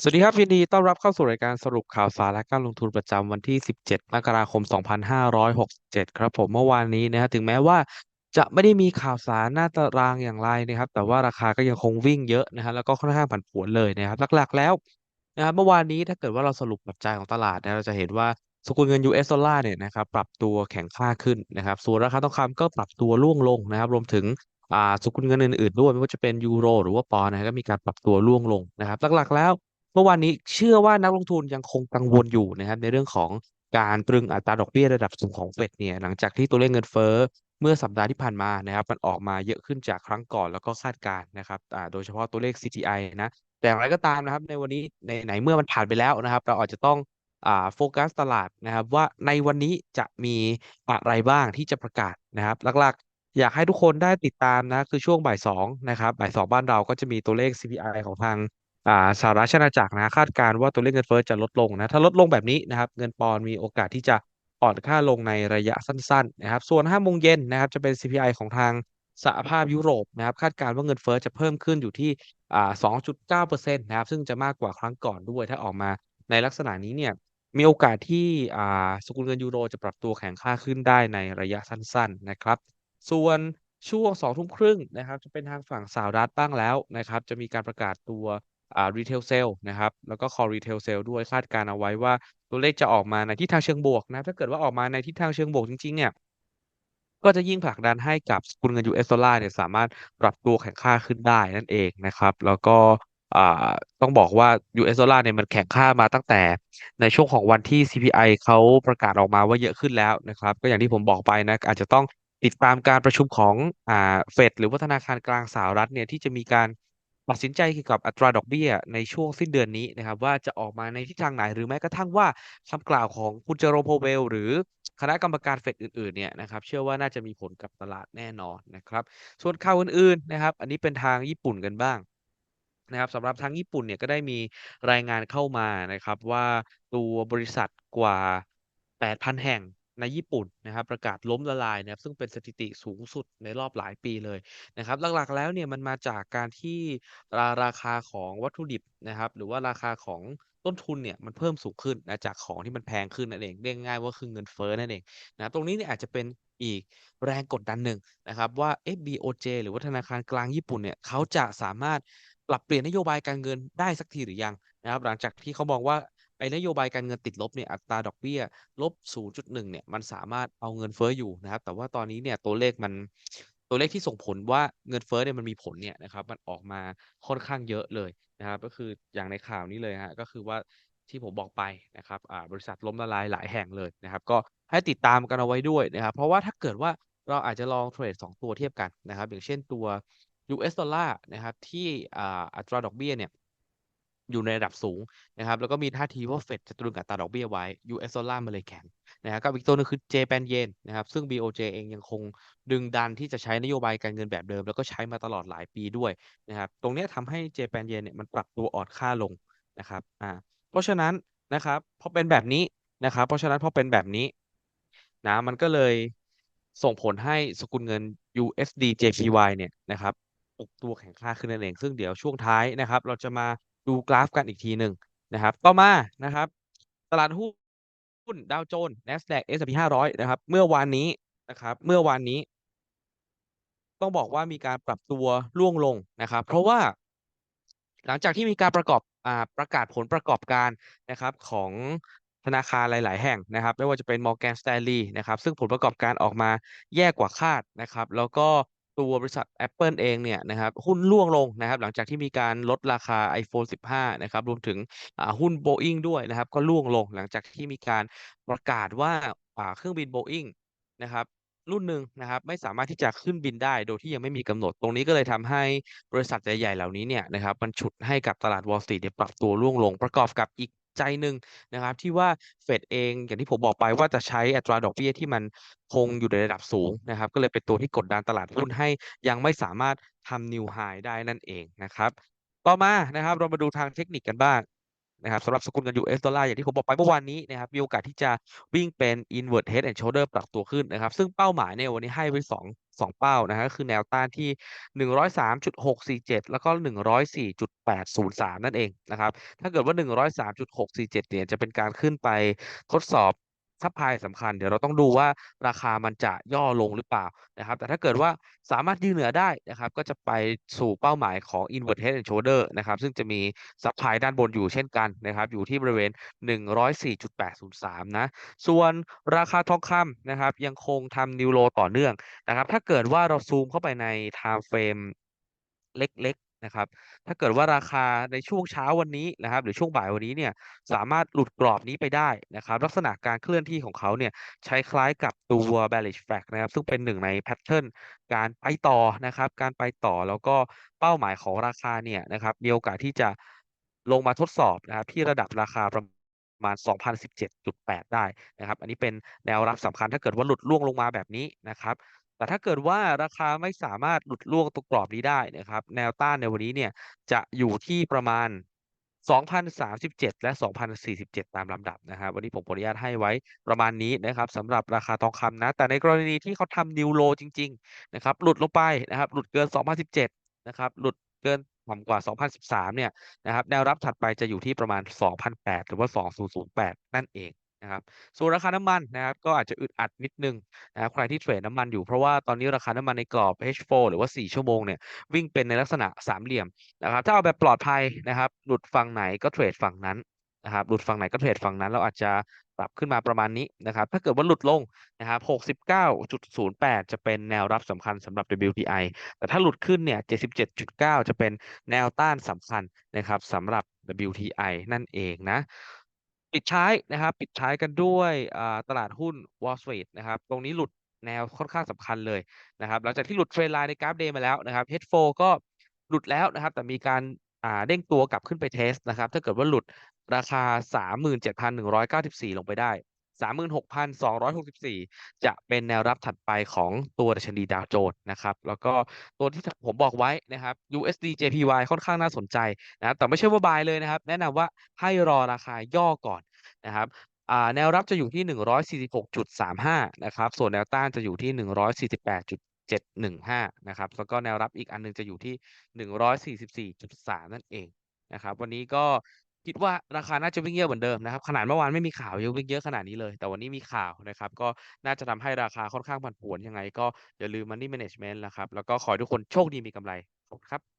สวัสดีครับยินดีต้อนรับเข้าสู่รายการสรุปข่าวสารและการลงทุนประจำวันที่ 17 มกราคม 2567 ครับผมเมื่อวานนี้นะครับถึงแม้ว่าจะไม่ได้มีข่าวสารหน้าตารางอย่างไรนะครับ แต่ว่าราคาก็ยังคงวิ่งเยอะนะครับแล้วก็ค่อนข้างผันผวนเลยนะครับ หลักๆ แล้วนะครับเมื่อวานนี้ถ้าเกิดว่าเราสรุปปัจจัยของตลาดนะเราจะเห็นว่าสกุลเงิน US ดอลลาร์เนี่ยนะครับปรับตัวแข็งค่าขึ้นนะครับ ส่วนราคาทองคำก็ปรับตัวร่วงลงนะครับ รวมถึงอ่าสกุลเงินอื่นๆด้วยไม่ว่าจะเป็นยูโร หรือว่าปอนด์นะก็มีการปรับตัวร่วงลงนะครับ หลักๆ แล้ว เมื่อวานนี้เชื่อว่านักลงทุนยังคงกังวลอยู่นะครับในเรื่องของการตรึงอัตราดอกเบี้ยระดับสูงของเฟดเนี่ยหลังจากที่ตัวเลขเงินเฟ้อเมื่อสัปดาห์ที่ผ่านมานะครับมันออกมาเยอะขึ้นจากครั้งก่อนแล้วก็คาดการณ์นะครับโดยเฉพาะตัวเลข CPI นะแต่อย่างไรก็ตามนะครับในวันนี้ในไหนเมื่อมันผ่านไปแล้วนะครับ เราอาจจะต้องโฟกัสตลาดนะครับว่าในวันนี้จะมีอะไรบ้างที่จะประกาศนะครับ หลักๆ อยากให้ทุกคนได้ติดตามนะคือช่วงบ่ายสองนะครับบ่ายสองบ้านเราก็จะมีตัวเลข CPI ของทาง สหรัฐอาณาจักรนะคาดการ์ว่าตัวเลขเงินเฟ้อจะลดลงนะถ้าลดลงแบบนี้นะครับเงินปอนด์มีโอกาสที่จะอ่อนค่าลงในระยะสั้นๆนะครับส่วน5โมงเย็นนะครับจะเป็น CPI ของทางสหภาพยุโรปนะครับคาดการ์ว่าเงินเฟ้อจะเพิ่มขึ้นอยู่ที่อ่า2.9%นะครับซึ่งจะมากกว่าครั้งก่อนด้วย ถ้าออกมาในลักษณะนี้เนี่ยมีโอกาสที่สกุลเงินยูโรจะปรับตัวแข็งค่าขึ้นได้ในระยะสั้นๆนะครับ ส่วนช่วง2ทุ่มครึ่งนะครับจะเป็นทางฝั่งสหรัฐบ้างแล้วนะครับจะมีการประกาศตัว อ่า Retail Sale นะครับ แล้วก็ Core Retail Sale ด้วยคาดการณ์เอาไว้ว่าตัวเลขจะออกมาในทิศทางเชิงบวกนะ ถ้าเกิดว่าออกมาในทิศทางเชิงบวกจริงๆ เนี่ย ก็จะยิ่งผลักดันให้กับสกุลเงิน US ดอลลาร์เนี่ยสามารถปรับตัวแข็งค่าขึ้นได้นั่นเองนะครับ แล้วก็อ่าต้องบอกว่า US ดอลลาร์เนี่ยมันแข็งค่ามาตั้งแต่ในช่วงของวันที่ CPI เขาประกาศออกมาว่าเยอะขึ้นแล้วนะครับ ก็อย่างที่ผมบอกไปนะ อาจจะต้องติดตามการประชุมของอ่าเฟดหรือว่าธนาคารกลางสหรัฐเนี่ยที่จะมีการ ตัดสินใจเกี่ยวกับอัตราดอกเบี้ยในช่วงสิ้นเดือนนี้นะครับ ว่าจะออกมาในทิศทางไหนหรือแม้กระทั่งว่าคำกล่าวของคุณเจอโรม p พเวลหรือคณะกรรมการเฟดอื่นๆเนี่ยนะครับเชื่อว่าน่าจะมีผลกับตลาดแน่นอนนะครับ ส่วนข่าวอื่นๆนะครับ อันนี้เป็นทางญี่ปุ่นกันบ้างนะครับสำหรับทางญี่ปุ่นเนี่ยก็ได้มีรายงานเข้ามานะครับว่าตัวบริษัทกว่า 8,000 แห่ง ในญี่ปุ่นนะครับประกาศล้มละลายนะครับซึ่งเป็นสถิติสูงสุดในรอบหลายปีเลยนะครับหลักๆแล้วเนี่ยมันมาจากการที่ราราคาของวัตถุดิบนะครับหรือว่าราคาของต้นทุนเนี่ยมันเพิ่มสูงขึ้นนะจากของที่มันแพงขึ้นนั่นเองเรียกง่ายว่าคือเงินเฟ้อนั่นเองนะครับตรงนี้เนี่ยอาจจะเป็นอีกแรงกดดันหนึ่งนะครับว่าเอ๊ะ BOJ หรือว่าธนาคารกลางญี่ปุ่นเนี่ยเขาจะสามารถปรับเปลี่ยนนโยบายการเงินได้สักทีหรือยังนะครับหลังจากที่เขามองว่า ไอ้นโยบายการเงินติดลบเนี่ยอัตราดอกเบี้ยลบ 0.1 เนี่ยมันสามารถเอาเงินเฟ้ออยู่นะครับ แต่ว่าตอนนี้เนี่ยตัวเลขมันตัวเลขที่ส่งผลว่าเงินเฟ้อเนี่ยมันมีผลเนี่ยนะครับ มันออกมาค่อนข้างเยอะเลยนะครับ ก็คืออย่างในข่าวนี้เลยฮะก็คือว่าที่ผมบอกไปนะครับบริษัทล้มละลายหลายแห่งเลยนะครับ ก็ให้ติดตามกันเอาไว้ด้วยนะครับ เพราะว่าถ้าเกิดว่าเราอาจจะลองเทรด2ตัวเทียบกันนะครับ อย่างเช่นตัว US ดอลลาร์นะครับที่อัตราดอกเบี้ยเนี่ย อยู่ในระดับสูงนะครับ แล้วก็มีท่าทีว่าเฟดจะตรึงอัตราดอกเบี้ยไว้ US ดอลลาร์มันเลยแข็งนะครับกับอีกตัวนึงคือ Japan Yen นะครับ ซึ่ง BOJ เองยังคงดึงดันที่จะใช้นโยบายการเงินแบบเดิม แล้วก็ใช้มาตลอดหลายปีด้วยนะครับ ตรงนี้ยทำให้ Japan Yen เนี่ยมันปรับตัวอ่อนค่าลงนะครับ อ่า เพราะฉะนั้นนะครับพอเป็นแบบนี้นะครับ เพราะฉะนั้นพอเป็นแบบนี้นะ มันก็เลยส่งผลให้สกุลเงิน USD JPY เนี่ยนะครับปรับตัวแข็งค่าขึ้นนั่นเอง ซึ่งเดี๋ยวช่วงท้ายนะครับ เราจะมา ดูกราฟกันอีกทีหนึ่งนะครับ ต่อมานะครับ ตลาดหุ้นดาวโจนส์ NASDAQ S&P 500 นะครับ เมื่อวานนี้นะครับ เมื่อวานนี้ ต้องบอกว่ามีการปรับตัวร่วงลงนะครับ เพราะว่า หลังจากที่มีการประกอบอ่าประกาศผลประกอบการนะครับของธนาคารหลาย ๆ แห่งนะครับ ไม่ว่าจะเป็น Morgan Stanley นะครับ ซึ่งผลประกอบการออกมาแย่กว่าคาดนะครับ แล้วก็ ตัวบริษัท Apple เองเนี่ยนะครับหุ้นร่วงลงนะครับหลังจากที่มีการลดราคา iPhone 15 นะครับรวมถึงหุ้น Boeing ด้วยนะครับก็ร่วงลงหลังจากที่มีการประกาศว่าเครื่องบิน Boeing นะครับรุ่นหนึ่งนะครับไม่สามารถที่จะขึ้นบินได้โดยที่ยังไม่มีกำหนดตรงนี้ก็เลยทำให้บริษัทใหญ่ๆเหล่านี้เนี่ยนะครับมันฉุดให้กับตลาด Wall Street เนี่ยปรับตัวร่วงลงประกอบกับอีก ใจหนึ่งนะครับ ที่ว่าเฟดเองอย่างที่ผมบอกไปว่าจะใช้อัตราดอกเบี้ยที่มันคงอยู่ในระดับสูงนะครับ ก็เลยเป็นตัวที่กดดันตลาดหุ้นให้ยังไม่สามารถทำนิวไฮได้นั่นเองนะครับ ต่อมานะครับ เรามาดูทางเทคนิคกันบ้าง นะครับสำหรับสกุลเงิน US ดอลลาร์อย่างที่ผมบอกไปเมื่อวานนี้นะครับมีโอกาสที่จะวิ่งเป็น invert head and shoulder ปรับตัวขึ้นนะครับ ซึ่งเป้าหมายในวันนี้ให้ไว้2 2 เป้านะครับก็คือแนวต้านที่ 103.647 แล้วก็ 104.803 นั่นเองนะครับถ้าเกิดว่า 103.647 เนี่ยจะเป็นการขึ้นไปทดสอบ ซัปพลายสำคัญ เดี๋ยวเราต้องดูว่าราคามันจะย่อลงหรือเปล่านะครับ แต่ถ้าเกิดว่าสามารถยืนเหนือได้นะครับ ก็จะไปสู่เป้าหมายของ Inverted Head and Shoulder นะครับ ซึ่งจะมีซัปพลายด้านบนอยู่เช่นกันนะครับ อยู่ที่บริเวณ 104.803 นะ ส่วนราคาทองคำนะครับ ยังคงทำ New Low ต่อเนื่องนะครับ ถ้าเกิดว่าเราซูมเข้าไปใน Time Frame เล็ก นะครับ ถ้าเกิดว่าราคาในช่วงเช้าวันนี้นะครับ หรือช่วงบ่ายวันนี้เนี่ยสามารถหลุดกรอบนี้ไปได้นะครับ ลักษณะการเคลื่อนที่ของเขาเนี่ยใช้คล้ายกับตัว Bearish Flag นะครับ ซึ่งเป็นหนึ่งในแพทเทิร์นการไปต่อนะครับ การไปต่อแล้วก็เป้าหมายของราคาเนี่ยนะครับ มีโอกาสที่จะลงมาทดสอบนะครับที่ระดับราคาประมาณ 2,017.8 ได้นะครับ อันนี้เป็นแนวรับสำคัญถ้าเกิดว่าหลุดร่วงลงมาแบบนี้นะครับ แต่ถ้าเกิดว่าราคาไม่สามารถหลุดร่วงตรงกรอบนี้ได้นะครับ แนวต้านในวันนี้เนี่ยจะอยู่ที่ประมาณ 2,037 และ 2,047 ตามลำดับนะครับ วันนี้ผมขออนุญาตให้ไว้ประมาณนี้นะครับสำหรับราคาทองคำนะ แต่ในกรณีที่เขาทำ New Low จริง ๆ นะครับ หลุดลงไปนะครับ หลุดเกิน 2,017 นะครับ หลุดเกินต่ำกว่า 2,013 เนี่ยนะครับ แนวรับถัดไปจะอยู่ที่ประมาณ 2,008 หรือว่า 2,008 นั่นเอง นะครับส่วนราคาน้ำมันนะครับก็อาจจะอึดอัดนิดหนึ่งนะครับใครที่เทรดน้ำมันอยู่เพราะว่าตอนนี้ราคาน้ำมันในกรอบ H4 หรือว่า 4 ชั่วโมงเนี่ยวิ่งเป็นในลักษณะสามเหลี่ยมนะครับถ้าเอาแบบปลอดภัยนะครับหลุดฝั่งไหนก็เทรดฝั่งนั้นนะครับหลุดฝั่งไหนก็เทรดฝั่งนั้นเราอาจจะปรับขึ้นมาประมาณนี้นะครับถ้าเกิดว่าหลุดลงนะครับ69.08 จะเป็นแนวรับสำคัญสำหรับ WTI แต่ถ้าหลุดขึ้นเนี่ย 77.9 จะเป็นแนวต้านสำคัญนะครับสำหรับ WTI นั่นเองนะ ปิดท้ายนะครับ ปิดท้ายกันด้วยตลาดหุ้น Wall Street นะครับ ตรงนี้หลุดแนวค่อนข้างสำคัญเลยนะครับ หลังจากที่หลุดเทรนไลน์ในกราฟเดย์มาแล้วนะครับ H4 ก็หลุดแล้วนะครับ แต่มีการาเด้งตัวกลับขึ้นไปเทสต์นะครับ ถ้าเกิดว่าหลุดราคา 37,194 ลงไปได้ 36,264 จะเป็นแนวรับถัดไปของตัวดัชนีดาวโจนส์นะครับ แล้วก็ตัวที่ผมบอกไว้นะครับ USD JPY ค่อนข้างน่าสนใจนะครับแต่ไม่ใช่ว่า buy เลยนะครับ แนะนำว่าให้รอราคาย่อก่อนนะครับแนวรับจะอยู่ที่ 146.35 นะครับ ส่วนแนวต้านจะอยู่ที่ 148.715 นะครับ แล้วก็แนวรับอีกอันหนึ่งจะอยู่ที่ 144.3 นั่นเองนะครับ วันนี้ก็ คิดว่าราคาน่าจะวิ่งเยอะเหมือนเดิมนะครับ ขนาดเมื่อวานไม่มีข่าวยังวิ่งเยอะขนาดนี้เลย แต่วันนี้มีข่าวนะครับ ก็น่าจะทำให้ราคาค่อนข้างผันผวนยังไง ก็อย่าลืม Money Management นะครับ แล้วก็ขอให้ทุกคนโชคดีมีกำไรขอบคุณครับ